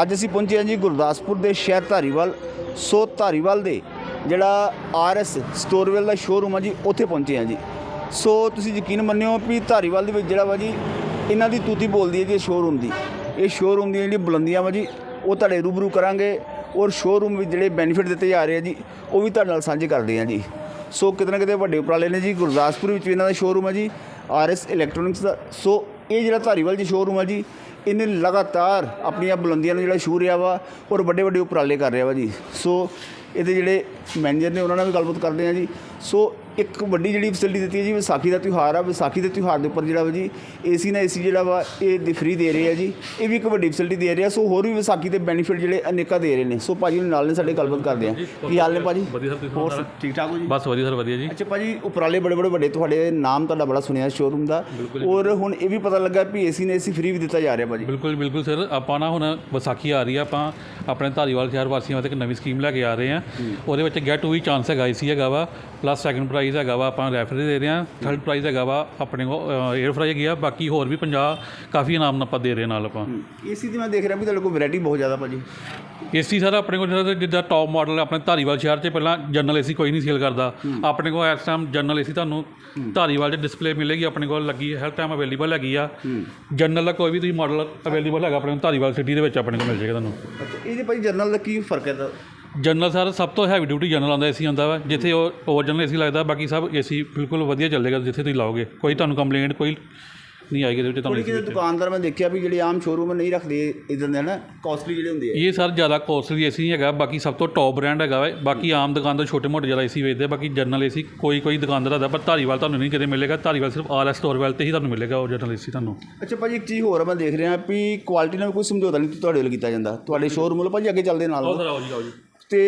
ਅੱਜ ਅਸੀਂ ਪਹੁੰਚੇ ਹਾਂ ਜੀ ਗੁਰਦਾਸਪੁਰ ਦੇ ਸ਼ਹਿਰ ਧਾਰੀਵਾਲ, ਸੋ ਧਾਰੀਵਾਲ ਦੇ ਜਿਹੜਾ ਆਰਐਸ ਸਟੋਰਵੇਲ ਦਾ ਸ਼ੋਰੂਮ ਆ ਜੀ, ਉੱਥੇ ਪਹੁੰਚੇ ਹਾਂ ਜੀ। ਸੋ ਤੁਸੀਂ ਯਕੀਨ ਮੰਨਿਓ ਵੀ ਧਾਰੀਵਾਲ ਦੇ ਵਿੱਚ ਜਿਹੜਾ ਵਾ ਜੀ, ਇਹਨਾਂ ਦੀ ਤੂਤੀ ਬੋਲਦੀ ਹੈ ਜੀ ਸ਼ੋਰੂਮ ਦੀ। ਇਹ ਸ਼ੋਰੂਮ ਦੀਆਂ ਜਿਹੜੀ ਬੁਲੰਦੀਆਂ ਵਾ ਜੀ, ਉਹ ਤੁਹਾਡੇ ਰੂਬਰੂ ਕਰਾਂਗੇ ਔਰ ਸ਼ੋਰੂਮ ਵਿੱਚ ਜਿਹੜੇ ਬੈਨੀਫਿਟ ਦਿੱਤੇ ਜਾ ਰਹੇ ਆ ਜੀ, ਉਹ ਵੀ ਤੁਹਾਡੇ ਨਾਲ ਸਾਂਝੇ ਕਰਦੇ ਹਾਂ ਜੀ। ਸੋ ਕਿਤੇ ਨਾ ਕਿਤੇ ਵੱਡੇ ਉਪਰਾਲੇ ਨੇ ਜੀ, ਗੁਰਦਾਸਪੁਰ ਵਿੱਚ ਵੀ ਇਹਨਾਂ ਦਾ ਸ਼ੋਰੂਮ ਹੈ ਜੀ ਆਰਐਸ ਇਲੈਕਟ੍ਰੋਨਿਕਸ ਦਾ। ਸੋ ਇਹ ਜਿਹੜਾ ਧਾਰੀਵਾਲ ਜੀ ਸ਼ੋਰੂਮ ਆ ਜੀ ਇਹਨੇ ਲਗਾਤਾਰ ਆਪਣੀਆਂ ਬੁਲੰਦੀਆਂ ਨੂੰ ਜਿਹੜਾ ਛੂ ਰਿਹਾ ਵਾ, ਔਰ ਵੱਡੇ ਵੱਡੇ ਉਪਰਾਲੇ ਕਰ ਰਿਹਾ ਵਾ ਜੀ। ਸੋ ਇਹਦੇ ਜਿਹੜੇ ਮੈਨੇਜਰ ਨੇ, ਉਹਨਾਂ ਨਾਲ ਵੀ ਗੱਲਬਾਤ ਕਰਦੇ ਆ ਜੀ। ਸੋ ਇੱਕ ਵੱਡੀ ਜਿਹੜੀ ਫੈਸਿਲਿਟੀ ਦਿੱਤੀ ਹੈ ਜੀ ਵਿਸਾਖੀ ਦਾ ਤਿਉਹਾਰ ਆ ਵਿਸਾਖੀ ਦੇ ਤਿਉਹਾਰ ਦੇ ਉੱਪਰ ਜਿਹੜਾ ਵਾ ਜੀ ਏਸੀ ਨਾਲ ਏਸੀ ਜਿਹੜਾ ਵਾ ਇਹ ਫ੍ਰੀ ਦੇ ਰਹੇ ਆ ਜੀ। ਇਹ ਵੀ ਇੱਕ ਵੱਡੀ ਫੈਸਿਲਿਟੀ ਦੇ ਰਿਹਾ ਸੋ ਹੋਰ ਵੀ ਵਿਸਾਖੀ ਦੇ ਬੈਨੀਫਿਟ ਜਿਹੜੇ ਅਨੇਕਾਂ ਦੇ ਰਹੇ ਨੇ। ਸੋ ਭਾਜੀ ਨੂੰ ਨਾਲ ਨੇ ਸਾਡੇ ਗੱਲਬਾਤ ਕਰਦੇ ਆ। ਕੀ ਹਾਲ ਨੇ ਭਾਜੀ? ਵਧੀਆ ਸਰ ਤੁਸੀਂ ਹੋਰ ਠੀਕ ਠਾਕ ਹੋ ਜੀ? ਬਸ ਵਧੀਆ ਸਰ ਵਧੀਆ ਜੀ। ਅੱਛਾ ਭਾਜੀ ਉਪਰਾਲੇ ਬੜੇ ਬੜੇ ਵੱਡੇ ਤੁਹਾਡੇ ਨਾਮ ਤੁਹਾਡਾ ਬੜਾ ਸੁਣਿਆ ਸ਼ੋਰੂਮ ਦਾ। ਔਰ ਹੁਣ ਇਹ ਵੀ ਪਤਾ ਲੱਗਾ ਵੀ ਏਸੀ ਨੇ ਏਸੀ ਫ੍ਰੀ ਵੀ ਦਿੱਤਾ ਜਾ ਰਿਹਾ ਭਾਜੀ। ਬਿਲਕੁਲ ਬਿਲਕੁਲ ਸਰ ਆਪਾਂ ਨਾ ਹੁਣ ਵਿਸਾਖੀ ਆ ਰਹੀ ਆ ਆਪਾਂ ਆਪਣੇ ਧਾਰੀਵਾਲ ਸ਼ਹਿਰ ਵਾਸੀਆਂ ਵਾਸਤੇ ਇੱਕ ਨਵੀਂ ਸਕੀਮ ਲੈ ਕੇ ਆ ਰਹੇ ਆ। ਉਹਦੇ ਵਿੱਚ ਗੈਟ ਟੂ ਵੀ ਚਾਂਸ ਹੈਗਾ ਏਸੀ ਹੈਗਾ ਵਾ ਪਲੱਸ ਸੈਕੰਡ ਪ੍ਰਾਈਜ਼ ਹੈਗਾ ਵਾ ਆਪਾਂ ਰੈਫਰੀ ਦੇ ਰਹੇ ਆ ਥਰਡ ਪ੍ਰਾਈਜ਼ ਹੈਗਾ ਵਾ ਆਪਣੇ ਕੋਲ 에ਅਰ ਫਰਾਈ ਹੈਗੀ ਆ ਬਾਕੀ ਹੋਰ ਵੀ 50 ਕਾਫੀ ਇਨਾਮ ਆਪਾਂ ਦੇ ਰਹੇ ਨਾਲ ਆਪਾਂ। ਏਸੀ ਦੀ ਮੈਂ ਦੇਖ ਰਿਹਾ ਵੀ ਤੁਹਾਡੇ ਕੋਲ ਵੈਰਾਈਟੀ ਬਹੁਤ ਜ਼ਿਆਦਾ ਭਾਜੀ ਏਸੀ ਸਰ ਆਪਣੇ ਕੋਲ ਜਿਹੜਾ ਜਿੱਦਾਂ ਟੌਪ ਮਾਡਲ ਆਪਣੇ ਧਾਰੀਵਾਲ ਸ਼ਹਿਰ 'ਚ ਪਹਿਲਾਂ ਜਨਰਲ ਏਸੀ ਕੋਈ ਨਹੀਂ ਸੇਲ ਕਰਦਾ। ਆਪਣੇ ਕੋਲ ਇਸ ਟਾਈਮ ਜਨਰਲ ਏਸੀ ਤੁਹਾਨੂੰ ਧਾਰੀਵਾਲ 'ਚ ਡਿਸਪਲੇ ਮਿਲੇਗੀ ਆਪਣੇ ਕੋਲ ਲੱਗੀ ਹੈ ਹਰ ਟਾਈਮ ਅਵੇਲੇਬਲ ਹੈਗੀ ਆ। ਜਨਰਲ ਦਾ ਕੋਈ ਵੀ ਤੁਸੀਂ ਮਾਡਲ ਅਵੇਲੇਬਲ ਹੈਗਾ ਆਪਣੇ ਧਾਰੀਵਾਲ ਸਿਟੀ ਦੇ ਵਿੱਚ ਆਪਣੇ ਕੋਲ ਮਿਲ ਜਾਏਗਾ ਤੁਹਾਨੂੰ। ਅੱਛਾ ਇਹਦੇ ਭਾਜੀ ਜਰਨਲ ਦਾ ਕੀ ਫ਼ਰਕ ਹੈ ਦਾ ਜਨਰਲ ਸਰ ਸਭ ਤੋਂ ਹੈਵੀ ਡਿਊਟੀ ਜਨਰਲ ਆਉਂਦਾ ਏਸੀ ਹੁੰਦਾ ਵਾ ਜਿੱਥੇ ਉਹ ਓਰੀਜਨਲ ਏਸੀ ਲੱਗਦਾ ਬਾਕੀ ਸਭ ਏਸੀ ਬਿਲਕੁਲ ਵਧੀਆ ਚੱਲੇਗਾ ਜਿੱਥੇ ਤੁਸੀਂ ਲਾਓਗੇ। ਕੋਈ ਤੁਹਾਨੂੰ ਕੰਪਲੇਂਟ ਕੋਈ ਨਹੀਂ ਆਏਗੀ ਇਹਦੇ ਵਿੱਚ ਤੁਹਾਨੂੰ ਕਿਤੇ ਦੁਕਾਨਦਾਰ ਮੈਂ ਦੇਖਿਆ ਵੀ ਜਿਹੜੇ ਆਮ ਸ਼ੋਰੂਮ ਨਹੀਂ ਰੱਖਦੇ ਇਦਾਂ ਦੇ ਨਾ ਕਾਸਟਲੀ ਜਿਹੜੇ ਹੁੰਦੇ ਆ। ਇਹ ਸਰ ਜ਼ਿਆਦਾ ਕੋਸਟਲੀ ਏਸੀ ਨਹੀਂ ਹੈਗਾ ਬਾਕੀ ਸਭ ਤੋਂ ਟੌਪ ਬ੍ਰਾਂਡ ਹੈਗਾ ਵਾ। ਬਾਕੀ ਆਮ ਦੁਕਾਨਦਾਰ ਛੋਟੇ ਮੋਟੇ ਜ਼ਿਆਦਾ ਏਸੀ ਵੇਚਦੇ ਬਾਕੀ ਜਨਰਲ ਏਸੀ ਕੋਈ ਕੋਈ ਦੁਕਾਨਦਾਰ ਆਦਾ ਪਰ ਧਾਰੀਵਾਲ ਤੁਹਾਨੂੰ ਨਹੀਂ ਕਿਤੇ ਮਿਲੇਗਾ। ਧਾਰੀਵਾਲ ਸਿਰਫ ਆਰ ਐਸ ਸਟੋਰ ਵਾਲ ਤੇ ਹੀ ਤੁਹਾਨੂੰ ਮਿਲੇਗਾ ਉਹ ਜਨਰਲ ਏਸੀ ਤੁਹਾਨੂੰ। ਅੱਛਾ ਭਾਜੀ ਇੱਕ ਚੀਜ਼ ਹੋਰ ਮੈਂ ਦੇਖ ਰਿਹਾ ਵੀ ਕੁਆਲਿਟੀ ਨਾਲ ਕੋਈ ਸਮਝੌਤਾ ਨਹੀਂ ਤੁਹਾਡੇ ਵੱਲ ਕੀਤਾ ਜਾਂਦਾ। ਤੁਹਾਡੇ ਸ਼ੋਰੂਮ ਵੱਲ ਭਾਜੀ ਅੱਗੇ ਚੱਲਦੇ ਨਾਲ। ਸਰ ਆਓ ਜੀ ਆਓ ਜੀ। ਤੇ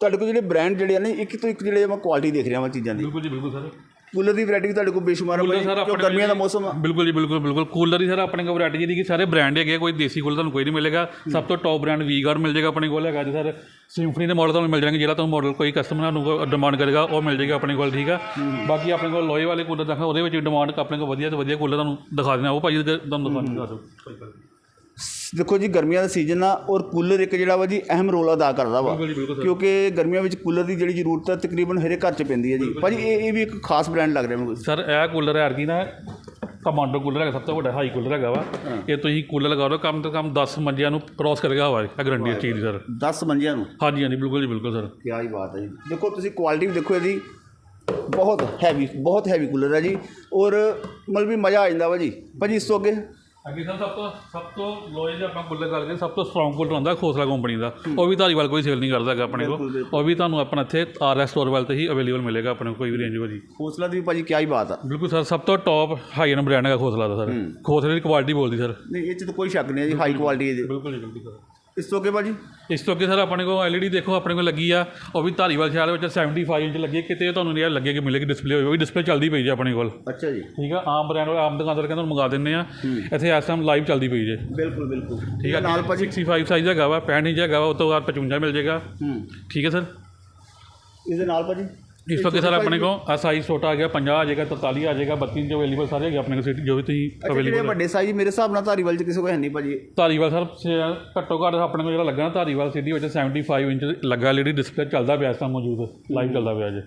ਤੁਹਾਡੇ ਕੋਲ ਜਿਹੜੇ ਬ੍ਰਾਂਡ ਜਿਹੜੇ ਆ ਨੇ ਇੱਕ ਤੋਂ ਇੱਕ ਜਿਹੜੇ ਮੈਂ ਕੁਆਲਿਟੀ ਦੇਖ ਰਿਹਾ ਮੈਂ ਚੀਜ਼ਾਂ ਦੀ। ਬਿਲਕੁਲ ਜੀ ਬਿਲਕੁਲ ਸਰ। ਕੂਲਰ ਦੀ ਵੈਰਾਈਟੀ ਵੀ ਤੁਹਾਡੇ ਕੋਲ ਬੇਸ਼ੁਮਾਰ ਹੈ ਸਰ ਕਿਉਂ ਗਰਮੀਆਂ ਦਾ ਮੌਸਮ ਆ? ਬਿਲਕੁਲ ਜੀ ਬਿਲਕੁਲ ਬਿਲਕੁਲ। ਕੂਲਰ ਹੀ ਸਰ ਆਪਣੇ ਕੋਲ ਵੈਰਾਈਟੀ ਦੀ ਕਿ ਸਾਰੇ ਬ੍ਰਾਂਡ ਹੈਗੇ ਕੋਈ ਦੇਸੀ ਕੂਲਰ ਤੁਹਾਨੂੰ ਕੋਈ ਨਹੀਂ ਮਿਲੇਗਾ। ਸਭ ਤੋਂ ਟੌਪ ਬ੍ਰਾਂਡ ਵੀ ਗਾਰਡ ਮਿਲ ਜਾਏਗਾ ਆਪਣੇ ਕੋਲ ਹੈਗਾ ਜੀ ਸਰ। ਸਿੰਫਨੀ ਦੇ ਮਾਡਲ ਤੁਹਾਨੂੰ ਮਿਲ ਜਾਣਗੇ ਜਿਹੜਾ ਤੁਹਾਨੂੰ ਮਾਡਲ ਕੋਈ ਕਸਟਮਰ ਨੂੰ ਡਿਮਾਂਡ ਕਰੇਗਾ ਉਹ ਮਿਲ ਜਾਏਗਾ ਆਪਣੇ ਕੋਲ ਠੀਕ ਆ? ਬਾਕੀ ਆਪਣੇ ਕੋਲ ਲੋਹੇ ਵਾਲੇ ਕੂਲਰ ਦੇਖੋ ਉਹਦੇ ਵਿੱਚ ਡਿਮਾਂਡ ਆਪਣੇ ਕੋਲ ਵਧੀਆ ਤੋਂ ਵਧੀਆ ਕੂਲਰ ਤੁਹਾਨੂੰ ਦਿਖਾ ਦੇਣਾ ਉਹ ਭਾਜੀ ਤੁਹਾਨੂੰ ਦਿਖਾ ਦਿੰਦਾ ਦੇਖੋ ਜੀ ਗਰਮੀਆਂ ਦਾ ਸੀਜ਼ਨ ਆ ਔਰ ਕੂਲਰ ਇੱਕ ਜਿਹੜਾ ਵਾ ਜੀ ਅਹਿਮ ਰੋਲ ਅਦਾ ਕਰਦਾ ਵਾ। ਕਿਉਂਕਿ ਗਰਮੀਆਂ ਵਿੱਚ ਕੂਲਰ ਦੀ ਜਿਹੜੀ ਜ਼ਰੂਰਤ ਹੈ ਤਕਰੀਬਨ ਹਰੇਕ ਘਰ 'ਚ ਪੈਂਦੀ ਹੈ ਜੀ। ਭਾਜੀ ਇਹ ਇਹ ਵੀ ਇੱਕ ਖਾਸ ਬ੍ਰਾਂਡ ਲੱਗ ਰਿਹਾ ਮੈਨੂੰ। ਸਰ ਇਹ ਕੂਲਰ ਹੈ ਅਰਗੀ ਨਾ ਕਮਾਂਡੋ ਕੂਲਰ ਹੈਗਾ ਸਭ ਤੋਂ ਵੱਡਾ ਹਾਈ ਕੂਲਰ ਹੈਗਾ ਵਾ। ਇਹ ਤੁਸੀਂ ਕੂਲਰ ਲਗਾ ਲਓ ਕਮ ਤੋਂ ਕਮ 10 ਮੰਜਿਆਂ ਨੂੰ ਕ੍ਰਾਸ ਕਰੇਗਾ ਹਵਾ ਇਹ ਗਰੰਟੀ ਚੀਜ਼ ਦੀ ਸਰ। 10 ਮੰਜਿਆਂ ਨੂੰ? ਹਾਂਜੀ ਹਾਂਜੀ ਬਿਲਕੁਲ ਜੀ ਬਿਲਕੁਲ ਸਰ। ਕੀ ਹੀ ਬਾਤ ਹੈ ਜੀ। ਦੇਖੋ ਤੁਸੀਂ ਕੁਆਲਿਟੀ ਵੀ ਦੇਖੋ ਇਹਦੀ ਬਹੁਤ ਹੈਵੀ ਬਹੁਤ ਹੈਵੀ ਕੂਲਰ ਹੈ ਜੀ। ਔਰ ਮਤਲਬ ਵੀ ਮਜ਼ਾ ਆ ਜਾਂਦਾ ਵਾ ਜੀ। ਭਾਜੀ ਇਸ ਤੋਂ ਅੱਗੇ? ਅੱਗੇ ਸਰ ਸਭ ਤੋਂ ਸਭ ਤੋਂ ਲੋਏ ਜੇ ਆਪਾਂ ਕੂਲਰ ਕਰੀਏ ਸਭ ਤੋਂ ਸਟਰੋਂਗ ਕੂਲਰ ਹੁੰਦਾ ਖੋਸਲਾ ਕੰਪਨੀ ਦਾ। ਉਹ ਵੀ ਧਾਰੀਵਾਲ ਕੋਈ ਸੇਲ ਨਹੀਂ ਕਰਦਾ ਹੈਗਾ ਆਪਣੇ ਕੋਲ। ਉਹ ਵੀ ਤੁਹਾਨੂੰ ਆਪਣਾ ਇੱਥੇ ਆਰ ਐਸ ਸਟੋਰ ਵਾਲ ਤੇ ਹੀ ਅਵੇਲੇਬਲ ਮਿਲੇਗਾ ਆਪਣੇ ਕੋਲ ਕੋਈ ਵੀ ਰੇਂਜ ਭਾਜੀ। ਹੌਸਲਾ ਦੀ ਵੀ ਭਾਜੀ ਕੀ ਹੀ ਬਾਤ ਆ। ਬਿਲਕੁਲ ਸਰ ਸਭ ਤੋਂ ਟੌਪ ਹਾਈ ਐਂਡ ਬ੍ਰਾਂਡ ਹੈਗਾ ਖੋਸਲਾ ਦਾ ਸਰ। ਖੋਸਲੇ ਦੀ ਕੁਆਲਿਟੀ ਬੋਲਦੀ ਸਰ। ਨਹੀਂ ਇਹ 'ਚ ਤਾਂ ਕੋਈ ਸ਼ੱਕ ਨਹੀਂ ਹੈ ਜੀ ਹਾਈ ਕੁਆਲਿਟੀ ਹੈ ਜੀ ਬਿਲਕੁਲ ਜੀ ਬਿਲਕੁਲ ਸਰ ਇਸ ਤੋਂ ਅੱਗੇ ਭਾਜੀ? ਇਸ ਤੋਂ ਅੱਗੇ ਸਰ ਆਪਣੇ ਕੋਲ ਐਲਈਡੀ ਦੇਖੋ ਆਪਣੇ ਕੋਲ ਲੱਗੀ ਆ। ਉਹ ਵੀ ਧਾਰੀਵਾਲ ਸ਼ਹਿਰ ਵਿੱਚ 75 ਇੰਚ ਲੱਗੀ। ਕਿਤੇ ਤੁਹਾਨੂੰ ਨਹੀਂ ਲੱਗੇ ਕਿ ਮਿਲੇਗੀ ਡਿਸਪਲੇ ਉਹ ਵੀ ਡਿਸਪਲੇ ਚੱਲਦੀ ਪਈ ਜੀ ਆਪਣੇ ਕੋਲ। ਅੱਛਾ ਜੀ। ਠੀਕ ਆ ਆਮ ਬ੍ਰਾਂਡ ਆਮ ਦੁਕਾਨਦਾਰ ਕਹਿੰਦੇ ਮੰਗਾ ਦਿੰਦੇ ਆ। ਇੱਥੇ ਇਸ ਟਾਈਮ ਲਾਈਵ ਚੱਲਦੀ ਪਈ ਜੇ। ਬਿਲਕੁਲ ਬਿਲਕੁਲ। ਠੀਕ ਆ ਨਾਲ ਭਾਜੀ? 65 ਸਾਈਜ਼ ਹੈਗਾ ਵਾ 65 ਇੰਚ ਹੈਗਾ ਵਾ ਉਸ ਤੋਂ ਬਾਅਦ 55 ਮਿਲ ਜਾਏਗਾ ਹੂੰ। ਠੀਕ ਹੈ ਸਰ? ਇਸ ਦੇ ਨਾਲ ਭਾਜੀ? ਇਸ ਤੋਂ ਸਰ ਆਪਣੇ ਕੋਲ ਆ ਸਾਈਜ਼ ਛੋਟਾ ਆ ਗਿਆ 50 ਆ ਜਾਏਗਾ 43 ਆ ਜਾਏਗਾ 32 ਜੋ ਅਵੇਲੇਬਲ ਸਾਰੇ ਹੈਗੇ ਆਪਣੇ ਕੋਲ ਸਿਟੀ ਜੋ ਵੀ ਤੁਸੀਂ ਅਵੇਲੇਬਲ ਵੱਡੇ ਸਾਈਜ਼ ਮੇਰੇ ਹਿਸਾਬ ਨਾਲ ਧਾਰੀਵਾਲ 'ਚ ਕਿਸੇ ਕੋਲ ਹੈ ਨਹੀਂ ਭਾਜੀ। ਧਾਰੀਵਾਲ ਸਰ ਘੱਟੋ ਘੱਟ ਆਪਣੇ ਕੋਲ ਜਿਹੜਾ ਲੱਗਾ ਨਾ ਧਾਰੀਵਾਲ ਸਿਟੀ ਵਿੱਚ 75 ਇੰਚ ਲੱਗਾ ਐਲਈਡੀ ਡਿਸਪਲੇ ਚੱਲਦਾ ਪਿਆ ਇਸ ਟਾਈਮ ਮੌਜੂਦ ਲਾਈਵ ਚੱਲਦਾ ਪਿਆ ਜੇ।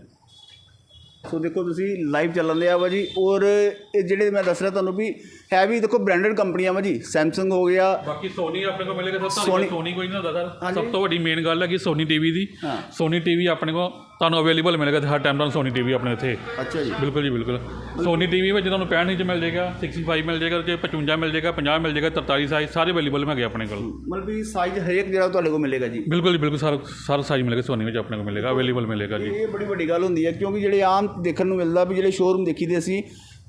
ਸੋ ਦੇਖੋ ਤੁਸੀਂ ਲਾਈਵ ਚੱਲਣ ਲਿਆ ਵਾ ਜੀ ਔਰ ਇਹ ਜਿਹੜੇ ਮੈਂ ਦੱਸ ਰਿਹਾ ਤੁਹਾਨੂੰ ਵੀ ਹੈ ਵੀ ਦੇਖੋ ਬ੍ਰਾਂਡਡ ਕੰਪਨੀਆਂ ਵਾ ਜੀ ਸੈਮਸੰਗ ਹੋ ਗਿਆ। ਬਾਕੀ ਸੋਨੀ ਆਪਣੇ ਕੋਲ ਮਿਲੇਗਾ ਧਾਰੀਵਾਲ ਸੋਨੀ ਕੋਈ ਨਹੀਂ ਹੁੰਦਾ ਸਰ ਸਭ ਤੋਂ ਵੱਡੀ ਮੇਨ ਗੱਲ ਹੈ ਕਿ ਸੋਨੀ ਟੀਵੀ ਦੀ। ਹਾਂ। ਸੋਨੀ ਟੀਵੀ ਆਪਣੇ ਕੋਲ ਤੁਹਾਨੂੰ ਅਵੇਲੇਬਲ ਮਿਲੇਗਾ ਹਰ ਟਾਈਮ ਤੁਹਾਨੂੰ ਸੋਨੀ ਟੀਵੀ ਆਪਣੇ ਇੱਥੇ। ਅੱਛਾ ਜੀ। ਬਿਲਕੁਲ ਜੀ ਬਿਲਕੁਲ। ਸੋਨੀ ਟੀਵੀ ਵਿੱਚ ਤੁਹਾਨੂੰ 65 ਇੰਚ ਮਿਲ ਜਾਏਗਾ 65 ਮਿਲ ਜਾਏਗਾ ਜੇ 55 ਮਿਲ ਜਾਏਗਾ 50 ਮਿਲ ਜਾਏਗਾ 43 ਸਾਈਜ਼ ਸਾਰੇ ਅਵੇਲੇਬਲ ਹੈਗੇ ਆਪਣੇ ਕੋਲ। ਮਤਲਬ ਵੀ ਸਾਈਜ਼ ਹਰੇਕ ਜਿਹੜਾ ਤੁਹਾਡੇ ਕੋਲ ਮਿਲੇਗਾ ਜੀ? ਬਿਲਕੁਲ ਜੀ ਬਿਲਕੁਲ ਸਾਰਾ ਸਾਰਾ ਸਾਈਜ਼ ਮਿਲੇਗਾ ਸੋਨੀ ਵਿੱਚ ਆਪਣੇ ਕੋਲ ਮਿਲੇਗਾ ਅਵੇਲੇਬਲ ਮਿਲੇਗਾ ਜੀ। ਇਹ ਬੜੀ ਵੱਡੀ ਗੱਲ ਹੁੰਦੀ ਹੈ ਕਿਉਂਕਿ ਜਿਹੜੇ ਆਮ ਦੇਖਣ ਨੂੰ ਮਿਲਦਾ ਵੀ ਜਿਹੜੇ ਸ਼ੋਰੂਮ ਦੇਖੀਦੇ ਅਸੀਂ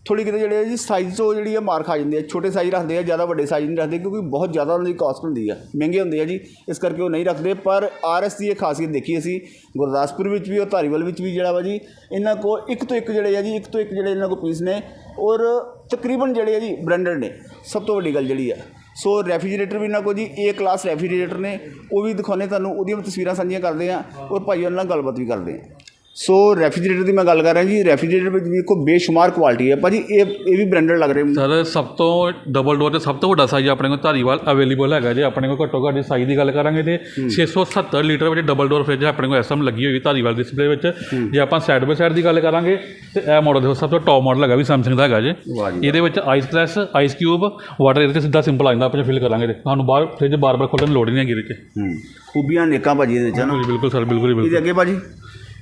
ਥੋੜੀ ਕਿਤੇ ਜਿਹੜੇ ਜੀ ਸਾਈਜ਼ ਤੋਂ ਜਿਹੜੀ ਆ ਮਾਰ ਖਾ ਜਾਂਦੇ ਆ, ਛੋਟੇ ਸਾਈਜ਼ ਰੱਖਦੇ ਆ, ਜ਼ਿਆਦਾ ਵੱਡੇ ਸਾਈਜ਼ ਨਹੀਂ ਰੱਖਦੇ ਕਿਉਂਕਿ ਬਹੁਤ ਜ਼ਿਆਦਾ ਉਹਨਾਂ ਦੀ ਕਾਸਟ ਹੁੰਦੀ ਆ, ਮਹਿੰਗੇ ਹੁੰਦੇ ਆ ਜੀ, ਇਸ ਕਰਕੇ ਉਹ ਨਹੀਂ ਰੱਖਦੇ। ਪਰ ਆਰਐਸ ਦੀ ਇਹ ਖਾਸੀਅਤ ਦੇਖੀ ਅਸੀਂ, ਗੁਰਦਾਸਪੁਰ ਵਿੱਚ ਵੀ ਔਰ ਧਾਰੀਵਾਲ ਵਿੱਚ ਵੀ ਜਿਹੜਾ ਵਾ ਜੀ, ਇਹਨਾਂ ਕੋਲ ਇੱਕ ਤੋਂ ਇੱਕ ਜਿਹੜੇ ਆ ਜੀ, ਇੱਕ ਤੋਂ ਇੱਕ ਜਿਹੜੇ ਇਹਨਾਂ ਕੋਲ ਪੀਸ ਨੇ ਔਰ ਤਕਰੀਬਨ ਜਿਹੜੇ ਆ ਜੀ ਬ੍ਰਾਂਡਡ ਨੇ, ਸਭ ਤੋਂ ਵੱਡੀ ਗੱਲ ਜਿਹੜੀ ਆ। ਸੋ ਰੈਫਰੀਜਰੇਟਰ ਵੀ ਇਹਨਾਂ ਕੋਲ ਜੀ ਏ ਕਲਾਸ ਰੈਫਰੀਜਰੇਟਰ ਨੇ, ਉਹ ਵੀ ਦਿਖਾਉਣੇ ਤੁਹਾਨੂੰ, ਉਹਦੀਆਂ ਵੀ ਤਸਵੀਰਾਂ ਸਾਂਝੀਆਂ ਕਰਦੇ ਆ ਔਰ ਭਾਈ ਉਹਨਾਂ ਨਾਲ ਗੱਲਬਾਤ ਵੀ ਕਰਦੇ ਆ ਸੋ ਰੈਫ੍ਰਿਜਰੇਟਰ ਦੀ ਮੈਂ ਗੱਲ ਕਰ ਰਿਹਾ ਜੀ ਰੈਫ੍ਰਿਜਰੇਟਰ ਵਿੱਚ ਵੀ ਕੋਈ ਬੇਸ਼ੁਮਾਰ ਕੁਆਲਿਟੀ ਹੈ। ਭਾਜੀ ਇਹ ਇਹ ਵੀ ਬ੍ਰਾਂਡਡ ਲੱਗ ਰਹੇ। ਸਰ ਸਭ ਤੋਂ ਡਬਲ ਡੋਰ ਤੇ ਸਭ ਤੋਂ ਵੱਡਾ ਸਾਈਜ਼ ਆਪਣੇ ਕੋਲ ਧਾਰੀਵਾਲ ਅਵੇਲੇਬਲ ਹੈਗਾ ਜੇ। ਆਪਣੇ ਕੋਲ ਘੱਟੋ ਘੱਟ ਸਾਈਜ਼ ਦੀ ਗੱਲ ਕਰਾਂਗੇ ਤੇ 670 ਲੀਟਰ ਵਿੱਚ ਡਬਲ ਡੋਰ ਫ੍ਰਿਜ ਆਪਣੇ ਕੋਲ ਐਸਐਮ ਲੱਗੀ ਹੋਈ ਧਾਰੀਵਾਲ ਡਿਸਪਲੇ ਵਿੱਚ। ਜੇ ਆਪਾਂ ਸਾਈਡ ਬਾਈ ਸਾਈਡ ਦੀ ਗੱਲ ਕਰਾਂਗੇ ਤੇ ਇਹ ਮਾਡਲ ਦੇਖੋ ਸਭ ਤੋਂ ਟੌਪ ਮਾਡਲ ਹੈਗਾ ਵੀ ਸੈਮਸੰਗ ਦਾ ਹੈਗਾ ਜੇ। ਇਹਦੇ ਵਿੱਚ ਆਈਸ ਕਲੈਸ ਆਈਸ ਕਿਊਬ ਵਾਟਰ ਇਹਦੇ 'ਚ ਸਿੱਧਾ ਸਿੰਪਲ ਆ ਜਾਂਦਾ ਆਪਾਂ ਫਿਲ ਕਰਾਂਗੇ ਤੇ। ਸਾਨੂੰ ਬਾਹਰ ਫ੍ਰਿਜ ਬਾਰ-ਬਾਰ ਖੋਲ੍ਹਣ ਦੀ ਲੋੜ ਨਹੀਂ ਹੈਗੀ ਇਹਦੇ 'ਚ ਹੂੰ। ਖੂਬੀਆਂ ਨੇਕਾਂ ਭਾਜੀ ਇਹਦੇ ਨਾ? ਬਿਲਕੁਲ ਸਰ ਬਿਲਕੁਲ ਬਿਲਕੁਲ। ਇਹਦੇ ਅੱਗੇ ਭਾਜੀ?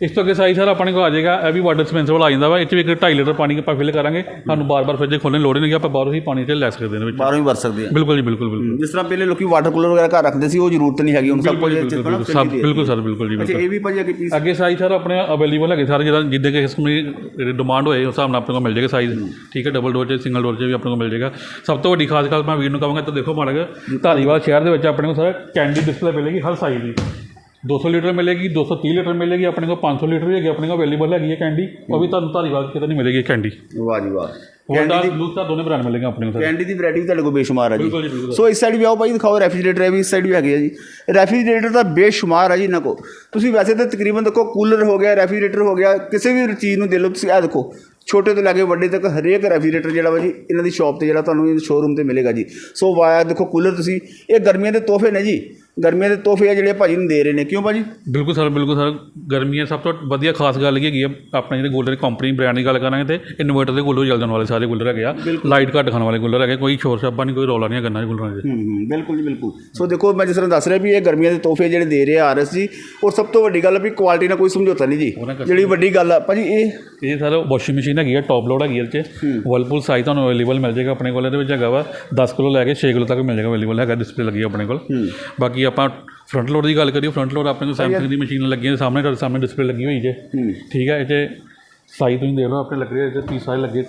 ਇਸ ਤੋਂ ਅੱਗੇ ਸਾਈਜ਼ ਸਰ ਆਪਣੇ ਕੋਲ ਆ ਜਾਏਗਾ ਇਹ ਵੀ ਵਾਟਰ ਡਿਸਪੈਂਸਰ ਆ ਜਾਂਦਾ ਵਾ ਇਹ 'ਚ ਵੀ ਇੱਕ 2.5 ਲੀਟਰ ਪਾਣੀ ਆਪਾਂ ਫਿਲ ਕਰਾਂਗੇ। ਸਾਨੂੰ ਬਾਰ-ਬਾਰ ਫ੍ਰਿਜ ਖੋਲ੍ਹਣ ਦੀ ਲੋੜ ਨਹੀਂ ਆਪਾਂ ਬਾਹਰੋਂ ਹੀ ਪਾਣੀ ਤੇ ਲੈ ਸਕਦੇ ਹਾਂ ਵਿੱਚ। ਬਾਹਰੋਂ ਹੀ ਵਰਤ ਸਕਦੇ ਆ ਬਿਲਕੁਲ ਜੀ ਬਿਲਕੁਲ ਬਿਲਕੁਲ। ਜਿਸ ਤਰ੍ਹਾਂ ਪਹਿਲੇ ਲੋਕੀ ਵਾਟਰ ਕੂਲਰ ਵਗੈਰਾ ਘਰ ਰੱਖਦੇ ਸੀ ਉਹ ਜ਼ਰੂਰਤ ਨਹੀਂ ਹੈਗੀ ਹੁਣ ਸਭ ਕੁਝ ਨਾ ਬਿਲਕੁਲ ਸਭ ਬਿਲਕੁਲ ਸਰ ਬਿਲਕੁਲ ਜੀ ਅੱਛਾ ਇਹ ਵੀ ਭਾਜੀ ਅੱਗੇ ਪੀਸ ਅੱਗੇ ਸਾਈਜ਼ ਸਰ ਆਪਣੇ ਅਵੇਲੇਬਲ ਹੈਗੇ ਸਾਰੇ ਜਿਹੜਾ ਜਿੱਦੇ ਕਿ ਕਿਸਮ ਦੀ ਡਿਮਾਂਡ ਹੋਏ ਉਸ ਹਿਸਾਬ ਨਾਲ ਆਪਣੇ ਕੋਲ ਮਿਲ ਜਾਏਗਾ ਸਾਈਜ਼ ਠੀਕ ਹੈ ਡਬਲ ਡੋਰ 'ਚ ਸਿੰਗਲ ਡੋਰ 'ਚ ਵੀ ਆਪਣੇ ਕੋਲ ਮਿਲ ਜਾਏਗਾ। ਸਭ ਤੋਂ ਵੱਡੀ ਖਾਸ ਗੱਲ ਮੈਂ ਵੀਰ ਨੂੰ ਕਹਾਂਗਾ ਤਾਂ ਦੇਖੋ ਮਾੜਾ ਧਾਰੀਵਾਲ ਸ਼ਹਿਰ ਦੇ ਵਿੱਚ ਆਪਣੇ ਕੋਲ ਸਰ ਕੈਂਡੀ ਡਿਸਪਲੇ ਮਿਲੇਗੀ ਹਰ ਸਾਈਜ਼ ਦੀ। 200 ਲੀਟਰ ਮਿਲੇਗੀ 230 ਲੀਟਰ ਮਿਲੇਗੀ ਆਪਣੇ ਕੋਲ 500 ਲੀਟਰ ਵੀ ਹੈਗੀ ਆਪਣੇ ਕੋਲ ਅਵੇਲੇਬਲ ਹੈਗੀ ਹੈ ਕੈਂਡੀ ਉਹ ਵੀ ਤੁਹਾਨੂੰ ਧਾਰੀਵਾਲ ਕਿਤੇ ਨਹੀਂ ਮਿਲੇਗੀ ਇਹ ਕੈਂਡੀ ਵਾਹ ਜੀ ਵਾਹ। ਹੋਂਡਾ ਲੂਸਾ ਦੋਨੇ ਬ੍ਰਾਂਡ ਮਿਲੇਗਾ ਆਪਣੇ ਕੋਲ ਕੈਂਡੀ ਦੀ ਵੈਰਾਈਟੀ ਤੁਹਾਡੇ ਕੋਲ ਬੇਸ਼ੁਮਾਰ ਹੈ ਜੀ। ਸੋ ਇਸ ਸਾਈਡ ਵੀ ਆਓ ਭਾਈ ਦਿਖਾਓ ਰੈਫ੍ਰਿਜਰੇਟਰ ਹੈ ਵੀ ਇਸ ਸਾਈਡ ਵੀ ਹੈਗੇ ਆ ਜੀ। ਰੈਫ੍ਰਿਜਰੇਟਰ ਦਾ ਬੇਸ਼ੁਮਾਰ ਹੈ ਜੀ ਇਹਨਾਂ ਕੋ ਤੁਸੀਂ ਵੈਸੇ ਤਾਂ ਤਕਰੀਬਨ ਦੇਖੋ ਕੂਲਰ ਹੋ ਗਿਆ ਰੈਫ੍ਰਿਜਰੇਟਰ ਹੋ ਗਿਆ ਕਿਸੇ ਵੀ ਚੀਜ਼ ਨੂੰ ਦੇ ਲਓ ਤੁਸੀਂ ਇਹ ਦੇਖੋ ਛੋਟੇ ਤੋਂ ਲੈ ਕੇ ਵੱਡੇ ਤੱਕ ਹਰੇਕ ਰੈਫ੍ਰਿਜਰੇਟਰ ਜਿਹੜਾ ਵਾ ਜੀ ਇਹਨਾਂ ਦੀ ਸ਼ਾਪ ਤੇ ਜਿਹੜਾ ਤੁਹਾਨੂੰ ਸ਼ੋਰੂਮ ਤੇ ਮਿਲੇਗਾ ਜੀ। ਸੋ ਵਾਇਆ ਦੇਖੋ ਕੂਲਰ ਤੁਸੀਂ ਇਹ ਗਰਮੀਆਂ ਦੇ ਤੋਹਫੇ ਨੇ ਜੀ। ਗਰਮੀਆਂ ਦੇ ਤੋਹਫੇ ਆ ਜਿਹੜੇ ਭਾਜੀ ਨੂੰ ਦੇ ਰਹੇ ਨੇ। ਕਿਉਂ ਭਾਜੀ? ਬਿਲਕੁਲ ਸਰ ਬਿਲਕੁਲ ਸਰ। ਗਰਮੀਆਂ ਸਭ ਤੋਂ ਵਧੀਆ ਖਾਸ ਗੱਲ ਇਹ ਹੈਗੀ ਆ ਆਪਣੇ ਜਿਹੜੇ ਗੋਲਡਨ ਕੰਪਨੀ ਬ੍ਰਾਂਡ ਦੀ ਗੱਲ ਕਰਾਂਗੇ ਤੇ ਇਨਵਰਟਰ ਦੇ ਕੂਲਰ ਚੱਲ ਜਾਣ ਵਾਲੇ ਸਾਰੇ ਕੂਲਰ ਹੈਗੇ ਆ। ਲਾਈਟ ਘੱਟ ਖਾਣ ਵਾਲੇ ਕੂਲਰ ਹੈਗੇ ਕੋਈ ਸ਼ੋਰ ਸ਼ਾਬਾ ਨਹੀਂ ਕੋਈ ਰੌਲਾ ਨਹੀਂ ਕਰਨਾ ਕੂਲਰਾਂ 'ਚ ਹੂੰ ਬਿਲਕੁਲ ਜੀ ਬਿਲਕੁਲ। ਸੋ ਦੇਖੋ ਮੈਂ ਜਿਸ ਤਰ੍ਹਾਂ ਦੱਸ ਰਿਹਾ ਵੀ ਇਹ ਗਰਮੀਆਂ ਦੇ ਤੋਹਫੇ ਜਿਹੜੇ ਦੇ ਰਹੇ ਆ ਆਰਐਸ ਜੀ ਔਰ ਸਭ ਤੋਂ ਵੱਡੀ ਗੱਲ ਵੀ ਕੁਆਲਿਟੀ ਨਾਲ ਕੋਈ ਸਮਝੌਤਾ ਨਹੀਂ ਜੀ। ਜਿਹੜੀ ਵੱਡੀ ਗੱਲ ਆ ਭਾਜੀ ਇਹ ਇਹ ਸਰ ਵਾਸ਼ਿੰਗ ਮਸ਼ੀਨ ਹੈਗੀ ਆ ਟੌਪ ਲੋਡ ਹੈਗੀ ਇਹ 'ਚ। ਵਰਲਪੂਲ ਸਾਈਜ਼ ਤੁਹਾਨੂੰ ਅਵੇਲੇਬਲ ਮਿਲ ਜਾਏਗਾ ਆਪਣੇ ਕੋਲ ਇਹਦੇ ਵਿੱਚ ਹੈਗਾ ਵਾ 10 ਕਿਲੋ ਲੈ ਕੇ 6 ਕਿਲੋ ਤੱਕ ਮਿਲ ਜਾਏਗਾ ਅਵੇਲੇਬਲ ਹੈਗਾ ਡਿਸਪਲੇ ਲੱਗੀ ਆਪਣੇ ਕੋਲ। ਬਾਕੀ ਆਪਾਂ ਫਰੰਟ ਲੋਡ ਦੀ ਗੱਲ ਕਰੀਏ ਫਰੰਟ ਲੋਡ ਆਪਣੇ ਕੋਲ ਸੈਮਸੰਗ ਦੀ ਮਸ਼ੀਨ ਲੱਗੀ ਹੈ ਸਾਹਮਣੇ ਤੁਹਾਡੇ ਸਾਹਮਣੇ ਡਿਸਪਲੇ ਲੱਗੀ ਹੋਈ ਜੇ। ਠੀਕ ਹੈ ਇਹ 'ਚ ਸਾਈਜ਼ ਤੁਸੀਂ ਦੇਖ ਲਓ ਆਪਣੇ ਲੱਗ ਰਿਹਾ ਇਹ 'ਚ 30 ਸਾਈਜ਼ ਲੱਗੇ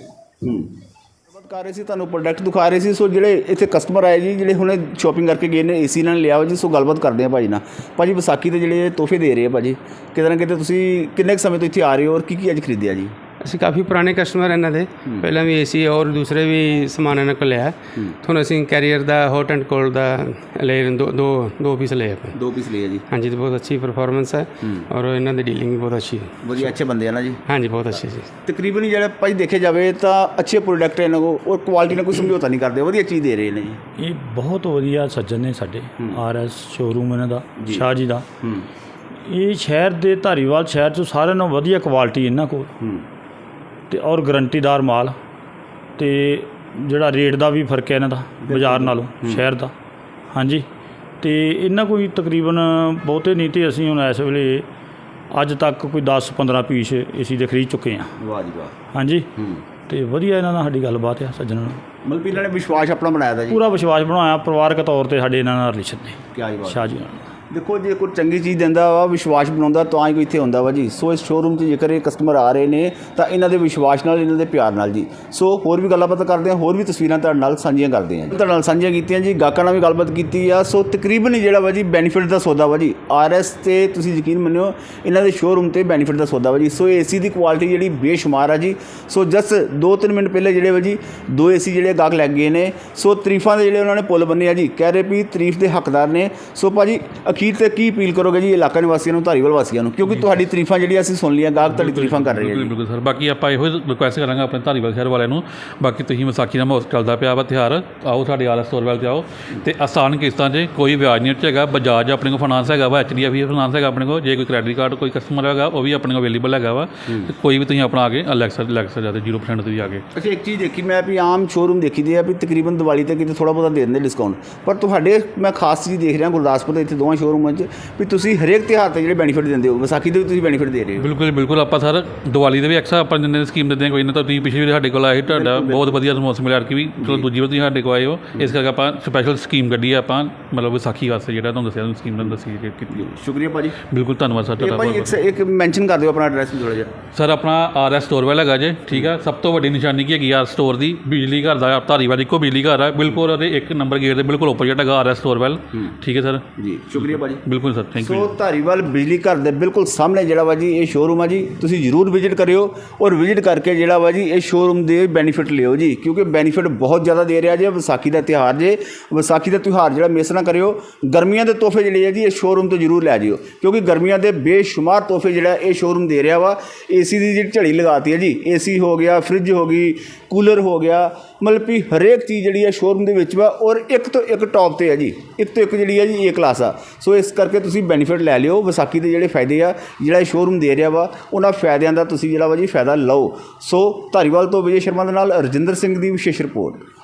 ਕਰ ਰਹੇ ਸੀ ਤੁਹਾਨੂੰ ਪ੍ਰੋਡਕਟ ਦਿਖਾ ਰਹੇ ਸੀ ਸੋ ਜਿਹੜੇ ਇੱਥੇ ਕਸਟਮਰ ਆਏ ਜੀ ਜਿਹੜੇ ਹੁਣੇ ਸ਼ਾਪਿੰਗ ਕਰਕੇ ਗਏ ਨੇ ਏਸੀ ਨਾਲ ਲਿਆ ਜੀ ਸੋ ਗੱਲਬਾਤ ਕਰਦੇ ਆ ਭਾਜੀ ਨਾਲ। ਭਾਜੀ ਵਿਸਾਖੀ ਦੇ ਜਿਹੜੇ ਤੋਹਫੇ ਦੇ ਰਹੇ ਆ ਭਾਜੀ ਕਿਤੇ ਨਾ ਕਿਤੇ ਤੁਸੀਂ ਕਿੰਨੇ ਕੁ ਸਮੇਂ ਤੋਂ ਇੱਥੇ ਆ ਰਹੇ ਹੋ ਔਰ ਕੀ ਕੀ ਅੱਜ ਖਰੀਦਿਆ ਜੀ? ਅਸੀਂ ਕਾਫੀ ਪੁਰਾਣੇ ਕਸਟਮਰ ਇਹਨਾਂ ਦੇ। ਪਹਿਲਾਂ ਵੀ ਏਸੀ ਔਰ ਦੂਸਰੇ ਵੀ ਸਮਾਨ ਇਹਨਾਂ ਕੋਲ ਲਿਆ। ਤੁਹਾਨੂੰ ਅਸੀਂ ਕੈਰੀਅਰ ਦਾ ਹੌਟ ਐਂਡ ਕੋਲਡ ਦਾ ਲੈ ਦੋ ਦੋ ਦੋ ਪੀਸ ਲਏ ਆਪਾਂ। ਦੋ ਪੀਸ ਲਏ ਆ ਜੀ। ਹਾਂਜੀ ਤੇ ਬਹੁਤ ਅੱਛੀ ਪਰਫਾਰਮੈਂਸ ਹੈ। ਔਰ ਇਹਨਾਂ ਦੀ ਡੀਲਿੰਗ ਵੀ ਬਹੁਤ ਅੱਛੀ ਹੈ ਵਧੀਆ ਅੱਛੇ ਬੰਦੇ ਆ ਨਾ ਜੀ। ਹਾਂਜੀ ਬਹੁਤ ਅੱਛੀ ਜੀ। ਤਕਰੀਬਨ ਜਿਹੜਾ ਭਾਜੀ ਦੇਖੇ ਜਾਵੇ ਤਾਂ ਅੱਛੇ ਪ੍ਰੋਡਕਟ ਇਹਨਾਂ ਕੋ ਔਰ ਕੁਆਲਿਟੀ ਨਾਲ ਕੋਈ ਸਮਝੌਤਾ ਨਹੀਂ ਕਰਦੇ। ਵਧੀਆ ਚੀਜ਼ ਦੇ ਰਹੇ ਨੇ ਜੀ। ਇਹ ਬਹੁਤ ਵਧੀਆ ਸੱਜਣ ਨੇ ਸਾਡੇ। ਆਰਐਸ ਸ਼ੋਰੂਮ ਇਹਨਾਂ ਦਾ ਸ਼ਾਹ ਜੀ ਦਾ। ਹੂੰ। ਇਹ ਸ਼ਹਿਰ ਦੇ ਧਾਰੀਵਾਲ ਸ਼ਹਿਰ ਚੋਂ ਸਾਰਿਆਂ ਨਾਲੋਂ ਵਧੀਆ ਕੁਆਲਿਟੀ ਇਹਨਾਂ ਕੋਲ। ਹੂੰ। ਤੇ ਔਰ ਗਰੰਟੀਦਾਰ ਮਾਲ ਤੇ ਜਿਹੜਾ ਰੇਟ ਦਾ ਵੀ ਫ਼ਰਕ ਹੈ ਇਹਨਾਂ ਦਾ ਬਾਜ਼ਾਰ ਨਾਲੋਂ ਸ਼ਹਿਰ ਦਾ। ਹਾਂਜੀ। ਤੇ ਇਹਨਾਂ ਕੋਈ ਤਕਰੀਬਨ ਬਹੁਤੇ ਨਹੀਂ ਤੇ ਅਸੀਂ ਹੁਣ ਇਸ ਵੇਲੇ ਅੱਜ ਤੱਕ ਕੋਈ 10 15 ਪੀਸ ਏਸੀ ਦੇ ਖਰੀਦ ਚੁੱਕੇ ਹਾਂ। ਵਾਹ ਜੀ ਵਾਹ। ਹਾਂਜੀ। ਤੇ ਵਧੀਆ ਇਹਨਾਂ ਨਾਲ ਸਾਡੀ ਗੱਲਬਾਤ ਆ ਸੱਜਣਾ ਨਾਲ। ਮਤਲਬ ਇਹਨਾਂ ਨੇ ਵਿਸ਼ਵਾਸ ਆਪਣਾ ਬਣਾਇਆ ਦਾ ਜੀ। ਪੂਰਾ ਵਿਸ਼ਵਾਸ ਬਣਾਇਆ ਪਰਿਵਾਰਕ ਤੌਰ ਤੇ ਸਾਡੇ ਇਹਨਾਂ ਨਾਲ ਰਿਲੇਸ਼ਨ ਨੇ। ਕੀ ਬਾਤ। ਸ਼ਾਹ ਜੀ ਨਾਲ। ਦੇਖੋ, ਜੇ ਕੋਈ ਚੰਗੀ ਚੀਜ਼ ਦਿੰਦਾ ਵਾ, ਵਿਸ਼ਵਾਸ ਬਣਾਉਂਦਾ, ਤਾਂ ਹੀ ਕੋਈ ਇੱਥੇ ਹੁੰਦਾ ਵਾ ਜੀ। ਸੋ ਇਸ ਸ਼ੋਰੂਮ 'ਚ ਜੇਕਰ ਇਹ ਕਸਟਮਰ ਆ ਰਹੇ ਨੇ, ਤਾਂ ਇਹਨਾਂ ਦੇ ਵਿਸ਼ਵਾਸ ਨਾਲ, ਇਹਨਾਂ ਦੇ ਪਿਆਰ ਨਾਲ ਜੀ। ਸੋ ਹੋਰ ਵੀ ਗੱਲਾਂ ਗੱਲਬਾਤ ਕਰਦੇ ਹਾਂ, ਹੋਰ ਵੀ ਤਸਵੀਰਾਂ ਤੁਹਾਡੇ ਨਾਲ ਸਾਂਝੀਆਂ ਕਰਦੇ ਹਾਂ ਤੁਹਾਡੇ ਨਾਲ ਸਾਂਝੀਆਂ ਕੀਤੀਆਂ ਜੀ, ਗਾਹਕਾਂ ਨਾਲ ਵੀ ਗੱਲਬਾਤ ਕੀਤੀ ਆ। ਸੋ ਤਕਰੀਬਨ ਹੀ ਜਿਹੜਾ ਵਾ ਜੀ ਬੈਨੀਫਿਟ ਦਾ ਸੌਦਾ ਵਾ ਜੀ ਆਰਐਸ ਤੇ ਤੁਸੀਂ ਯਕੀਨ ਮੰਨਿਓ, ਇਹਨਾਂ ਦੇ ਸ਼ੋਰੂਮ ਤੇ ਬੈਨੀਫਿਟ ਦਾ ਸੌਦਾ ਵਾ ਜੀ। ਸੋ ਏਸੀ ਦੀ ਕੁਆਲਿਟੀ ਜਿਹੜੀ ਬੇਸ਼ੁਮਾਰ ਆ ਜੀ। ਸੋ ਜਸ 2-3 ਮਿੰਟ ਪਹਿਲੇ ਜਿਹੜੇ ਵਾ ਜੀ, ਦੋ ਏਸੀ ਜਿਹੜੇ ਗਾਹਕ ਲੱਗ ਗਏ ਨੇ। ਸੋ ਤਰੀਫਾਂ ਦੇ ਜਿਹੜੇ ਉਹਨਾਂ ਨੇ ਪੁੱਲ ਬੰਨੇ ਆ ਜੀ। ਕਹਿ ਰਹੇ ਵੀ ਤਰੀਫ ਦੇ ਹੱਕਦਾਰ ਨੇ। ਸੋ ਭਾਜੀ ਅਖੀਰ ਤੇ ਕੀ ਅਪੀਲ ਕਰੋਗੇ ਜੀ ਇਲਾਕਾ ਨਿਵਾਸੀਆਂ ਨੂੰ ਧਾਰੀਵਾਲ ਵਾਸੀਆਂ ਨੂੰ? ਕਿਉਂਕਿ ਤੁਹਾਡੀ ਤਾਰੀਫਾਂ ਜਿਹੜੀਆਂ ਅਸੀਂ ਸੁਣ ਲਈਆਂ ਗਾਹਕ ਤੁਹਾਡੀ ਤਾਰੀਫਾਂ ਕਰ ਰਹੇ ਬਿਲਕੁਲ ਜੀ। ਬਿਲਕੁਲ ਸਰ। ਬਾਕੀ ਆਪਾਂ ਇਹੋ ਰਿਕੁਐਸਟ ਕਰਾਂਗੇ ਆਪਣੇ ਧਾਰੀਵਾਲ ਸ਼ਹਿਰ ਵਾਲਿਆਂ ਨੂੰ। ਬਾਕੀ ਤੁਸੀਂ ਵਿਸਾਖੀ ਦਾ ਮਹੋਤਸਵ ਚੱਲਦਾ ਪਿਆ ਵਾ ਤਿਉਹਾਰ। ਆਓ ਸਾਡੇ ਐਸ ਸਟੋਰ ਵੱਲ ਤੇ ਆਓ ਤੇ ਆਸਾਨ ਕਿਸ਼ਤਾਂ 'ਚ ਕੋਈ ਵਿਆਜ ਨਹੀਂ ਉੱਚ ਹੈਗਾ। ਬਜਾਜ ਆਪਣੇ ਕੋਲ ਫਾਈਨਾਂਸ ਹੈਗਾ ਵਾ ਐਚਡੀਐਫ ਫਾਈਨਾਂਸ ਹੈਗਾ ਆਪਣੇ ਕੋਲ। ਜੇ ਕੋਈ ਕ੍ਰੈਡਿਟ ਕਾਰਡ ਕੋਈ ਕਸਟਮਰ ਹੈਗਾ ਉਹ ਵੀ ਆਪਣੇ ਕੋਲ ਅਵੇਲੇਬਲ ਹੈਗਾ ਵਾ। ਤੇ ਕੋਈ ਵੀ ਤੁਸੀਂ ਆਪਣਾ ਆ ਕੇ ਲੈਕਸਰ ਲੈਕਸਰ ਜਾਂਦੇ 0% ਤੇ ਵੀ ਆ ਕੇ। ਅੱਛਾ ਇੱਕ ਚੀਜ਼ ਦੇਖੀ ਮੈਂ ਵੀ ਆਮ ਸ਼ੋਰੂਮ ਦੇਖੀ ਦੀ ਆ ਵੀ ਤਕਰੀਬਨ ਦੀਵਾਲੀ ਤੇ ਕਿਤੇ ਥੋੜਾ ਬਹੁਤਾ ਦੇ ਦਿੰਦੇ ਡਿਸਕਾਊਂਟ ਪਰ ਤੁਹਾਡੇ ਮੈਂ ਖਾਸ ਚੀਜ਼ ਦੇਖ ਰਿਹਾ ਗੁਰਦਾਸਪੁਰ ਦੇ ਇੱਥੇ ਦੋਵਾਂ ਸ਼ੋਰੂਮਾਂ 'ਚ ਵੀ ਤੁਸੀਂ ਹਰੇਕ ਤਿਉਹਾਰ ਤੇ ਜਿਹੜੇ ਬੈਨੀਫਿਟ ਦਿੰਦੇ ਹੋ ਵਿਸਾਖੀ ਦੇ ਵੀ ਤੁਸੀਂ ਬੈਨੀਫਿਟ ਦੇ ਰਹੇ ਹੋ। ਬਿਲਕੁਲ ਬਿਲਕੁਲ। ਆਪਾਂ ਸਰ ਦੀਵਾਲੀ ਦੇ ਵੀ ਐਕਸਟਰਾ ਆਪਾਂ ਦਿੰਦੇ ਨੇ ਸਕੀਮ ਦਿੰਦੇ ਹਾਂ ਕੋਈ ਨਾ ਤਾਂ ਤੁਸੀਂ ਪਿਛਲੀ ਵਾਰ ਸਾਡੇ ਕੋਲ ਆਏ ਤੁਹਾਡਾ ਬਹੁਤ ਵਧੀਆ ਰਿਸਪੌਂਸ ਮਿਲਿਆ ਕਿ ਵੀ ਚਲੋ ਦੂਜੀ ਵਾਰ ਤੁਸੀਂ ਸਾਡੇ ਕੋਲ ਆਏ ਹੋ ਇਸ ਕਰਕੇ ਆਪਾਂ ਸਪੈਸ਼ਲ ਸਕੀਮ ਕੱਢੀ ਹੈ ਆਪਾਂ ਮਤਲਬ ਵਿਸਾਖੀ ਵਾਸਤੇ ਜਿਹੜਾ ਤੁਹਾਨੂੰ ਦੱਸਿਆ ਸਕੀਮ ਤੁਹਾਨੂੰ ਦੱਸੀ ਕੀਤੀ ਸ਼ੁਕਰੀਆ ਭਾਜੀ। ਬਿਲਕੁਲ ਧੰਨਵਾਦ ਸਰ ਤੁਹਾਡਾ ਭਾਈ ਬਹੁਤ ਇੱਕ ਮੈਂਸ਼ਨ ਕਰ ਦਿਓ ਆਪਣਾ ਐਡਰੈਸ ਥੋੜਾ ਜਿਹਾ। ਸਰ ਆਪਣਾ ਆਰ ਐਸ ਸਟੋਰ ਵਾਲਾ ਹੈਗਾ ਜੇ ਠੀਕ ਆ? ਸਭ ਤੋਂ ਵੱਡੀ ਨਿਸ਼ਾਨੀ ਕੀ ਹੈਗੀ ਆਰ ਸਟੋਰ ਦੀ? ਬਿਜਲੀ ਘਰ ਦਾ ਧਾਰੀਵਾਲ ਇੱਕੋ ਬਿਜਲੀ ਘਰ ਹੈ ਬਿਲਕੁਲ ਉਹਦੇ ਇੱਕ ਨੰਬਰ ਗੇਟ ਦੇ ਬਿਲਕੁਲ ਆਪੋਜ਼ਿਟ ਹੈਗਾ ਆਰ ਐਸ ਸਟੋਰ ਵੈਲ। ਠੀਕ ਹੈ ਸਰ? ਜੀ ਸ਼ੁਕਰੀਆ। ਭਾਜੀ ਬਿਲਕੁਲ sir thank you so Dhariwal ਬਿਜਲੀ ਘਰ ਦੇ ਬਿਲਕੁਲ ਸਾਹਮਣੇ ਜਿਹੜਾ ਵਾ ਜੀ ਇਹ ਸ਼ੋਰੂਮ ਆ ਜੀ ਤੁਸੀਂ ਜ਼ਰੂਰ ਵਿਜ਼ਿਟ ਕਰਿਓ ਔਰ ਵਿਜ਼ਿਟ ਕਰਕੇ ਜਿਹੜਾ ਵਾ ਜੀ ਇਹ ਸ਼ੋਰੂਮ ਦੇ ਬੈਨੀਫਿਟ ਲਿਓ ਜੀ ਕਿਉਂਕਿ ਬੈਨੀਫਿਟ ਬਹੁਤ ਜ਼ਿਆਦਾ ਦੇ ਰਿਹਾ ਜੇ ਵਿਸਾਖੀ ਦਾ ਤਿਉਹਾਰ ਜੇ ਵਿਸਾਖੀ ਦਾ ਤਿਉਹਾਰ ਜਿਹੜਾ ਮਿਸ ਨਾ ਕਰਿਓ ਗਰਮੀਆਂ ਦੇ ਤੋਹਫੇ ਜਿਹੜੇ ਆ ਜੀ ਇਹ ਸ਼ੋਰੂਮ ਤੋਂ ਜ਼ਰੂਰ ਲੈ ਜਿਓ ਕਿਉਂਕਿ ਗਰਮੀਆਂ ਦੇ ਬੇਸ਼ੁਮਾਰ ਤੋਹਫੇ ਜਿਹੜਾ ਇਹ ਸ਼ੋਰੂਮ ਦੇ ਰਿਹਾ ਵਾ ਏਸੀ ਦੀ ਜਿਹੜੀ ਝੜੀ ਲਗਾਤੀ ਹੈ ਜੀ ਏਸੀ ਹੋ ਗਿਆ ਫ੍ਰਿਜ ਹੋ ਗਈ ਕੂਲਰ ਹੋ ਗਿਆ ਮਤਲਬ ਕਿ ਹਰੇਕ ਚੀਜ਼ ਜਿਹੜੀ ਹੈ ਸ਼ੋਰੂਮ ਦੇ ਵਿੱਚ ਵਾ ਔਰ ਇੱਕ ਤੋਂ ਇੱਕ ਟੌਪ ਤੇ ਹੈ ਜੀ ਇੱਕ ਤੋਂ ਇੱਕ ਜਿਹੜੀ ਹੈ ਜੀ ਏ ਕਲਾਸ ਆ। ਸੋ ਇਸ ਕਰਕੇ ਤੁਸੀਂ ਬੈਨੀਫਿਟ ਲੈ ਲਿਓ। ਵਿਸਾਖੀ ਦੇ ਜਿਹੜੇ ਫਾਇਦੇ ਆ, ਜਿਹੜਾ ਇਹ ਸ਼ੋਰੂਮ ਦੇ ਰਿਹਾ ਵਾ, ਉਹਨਾਂ ਫਾਇਦਿਆਂ ਦਾ ਤੁਸੀਂ ਜਿਹੜਾ ਵਾ ਜੀ ਫਾਇਦਾ ਲਓ। ਸੋ ਧਾਰੀਵਾਲ ਤੋਂ ਵਿਜੇ ਸ਼ਰਮਾ ਦੇ ਨਾਲ ਰਜਿੰਦਰ ਸਿੰਘ ਦੀ ਵਿਸ਼ੇਸ਼ ਰਿਪੋਰਟ